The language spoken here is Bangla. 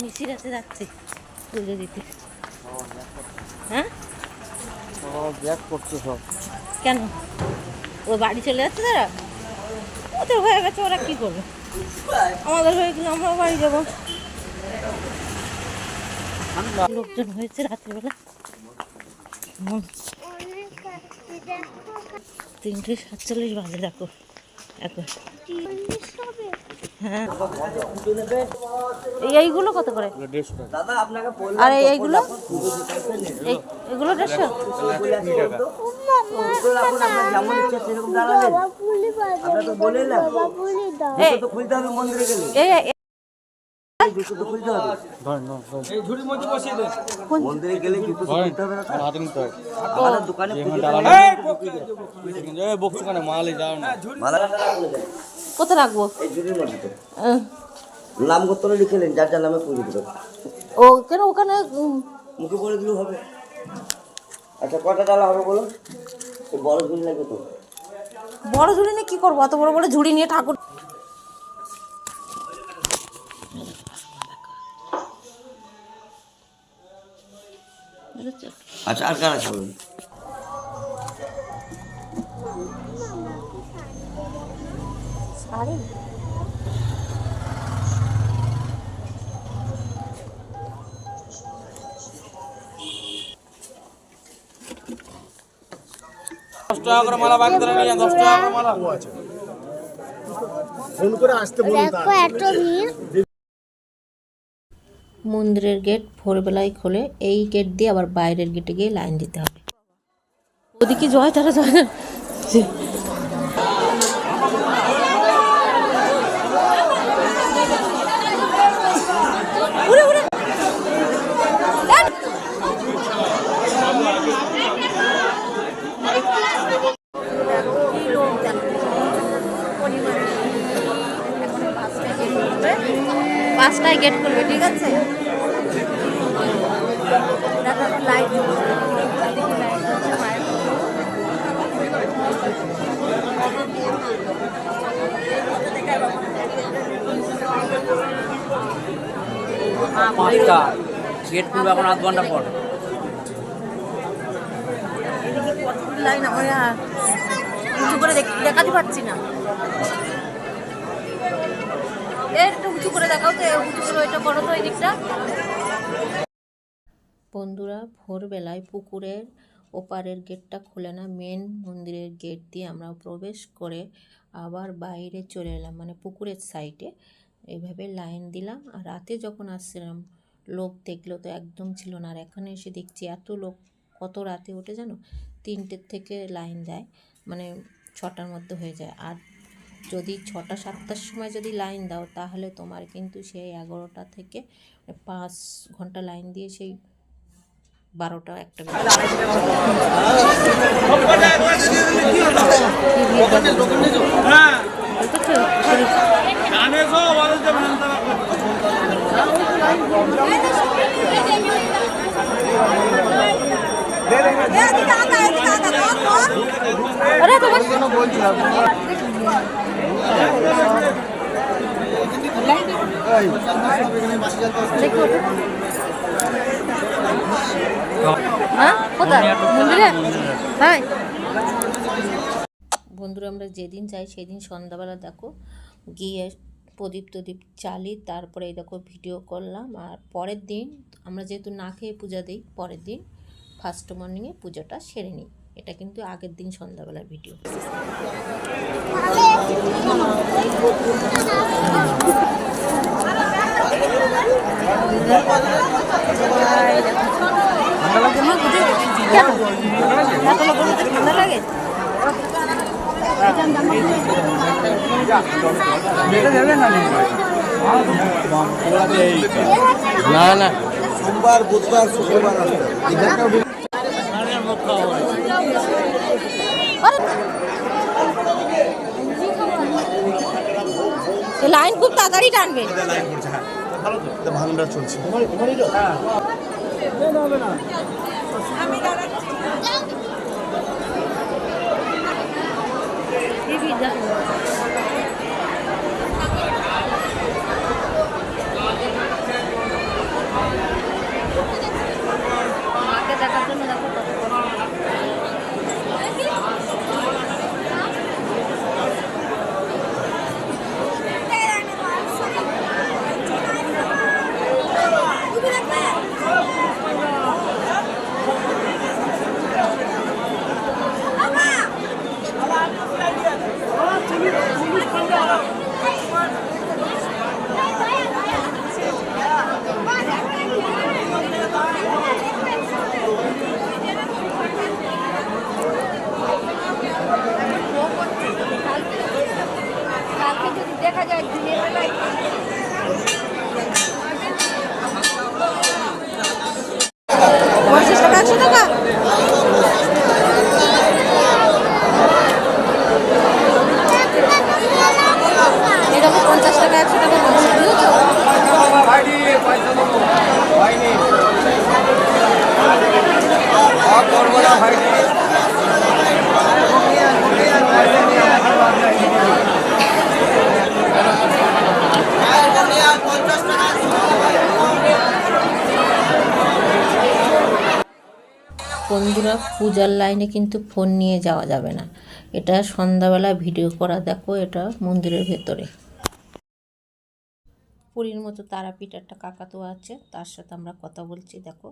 মিশির কাছে যাচ্ছি। পুজো দিতে। হ্যাঁ? ব্যাগ করছে কেন? ও বাড়ি চলে যাচ্ছে তারা? ওদের হয়ে গেছে, ওরা কি করবে? আমাদের হয়ে গেলে আমরাও বাড়ি যাব। লোকজন হয়েছে রাত্রিবেলা। তিনটে সাতচল্লিশ বাজে, দেখো। এইগুলো কত করে দাদা আপনাকে আর এই এইগুলো এগুলো দেড়শো এই জুতো খুলতে হবে। মন্দিরে এই এই- এই জুতো তো খুলতে হবে ধরেন না মন্দিরে গেলে জুতো খুলতে হবে না হাতে নিতে হয়। আমাদের দোকানে। এই যাও না। মালা। কোথায় রাখব? এই ঝুড়ির মধ্যে নাম গোত্র যার যার নামে পুজো ও কেন ওখানে মুখে বলে দিলেও হবে। আচ্ছা কটা ডালা হবে বলো? বড় ঝুড়ি লাগবে তো। বড় ঝুড়ি নিয়ে কি করব? অত বড় বড় ঝুড়ি নিয়ে ঠাকুর? আচ্ছা আর কারা খাবেন দশ টাকা করে মালা বাকি ধরে নিয়ে দশ টাকা করে মালা। মন্দিরের গেট ভোরবেলায় খোলে, এই গেট দিয়ে আবার বাইরের গেটে গিয়ে লাইন দিতে হবে। ওদিকে জয়, তারা জয় পাঁচটায় গেট করবে ঠিক আছে? দেখো লাইট পাঁচটা গেট খুলবে এখন আধ ঘণ্টা পর। লাইন আমার উঁচু করে দেখ- দেখাতে পাচ্ছি না। বন্ধুরা, ভোরবেলায় পুকুরের ওপারের গেটটা খুলে না, মেন মন্দিরের গেট দিয়ে আমরা প্রবেশ করে আবার বাইরে চলে এলাম মানে পুকুরের সাইডে। এইভাবে লাইন দিলাম, আর রাতে যখন আসছিলাম, লোক দেখল তো একদম ছিল না, আর এখানে এসে দেখছি এত লোক, কত রাতে ওঠে জানো? তিনটের থেকে লাইন দেয় মানে ছটার মধ্যে হয়ে যায়। আর যদি ছটা সাতটার সময় যদি লাইন দাও তাহলে তোমার কিন্তু সেই এগারোটা থেকে পাঁচ ঘণ্টা লাইন দিয়ে সেই বারোটা একটা আরে তোমার বন্ধুরা, আমরা যেদিন যাই সেদিন সন্ধ্যাবেলা দেখো গিয়ে প্রদীপ টদীপ চালি তারপরে দেখো ভিডিও করলাম। আর পরের দিন আমরা যেহেতু না খেয়ে পূজা দিই, পরের দিন ফার্স্ট মর্নিংয়ে পুজোটা সেরে নিই। এটা কিন্তু আগের দিন সন্ধ্যাবেলার ভিডিও। ঠান্ডা লাগে না না। সোমবার বুধবার শুক্রবার আসবে। লাইন খুব তাড়াতাড়ি টানবে। ভাঙটা চলছে। এরকম পঞ্চাশ টাকা, একশো টাকা মানুষ বুঝেছ বন্ধুরা, পূজার লাইনে কিন্তু ফোন নিয়ে যাওয়া যাবে না। এটা সন্ধ্যাবেলা ভিডিও করা, দেখো এটা মন্দিরের ভেতরে। পুরীর মতো তারাপীঠ একটা কাকাতো আছে তার সাথে আমরা কথা বলছি দেখো।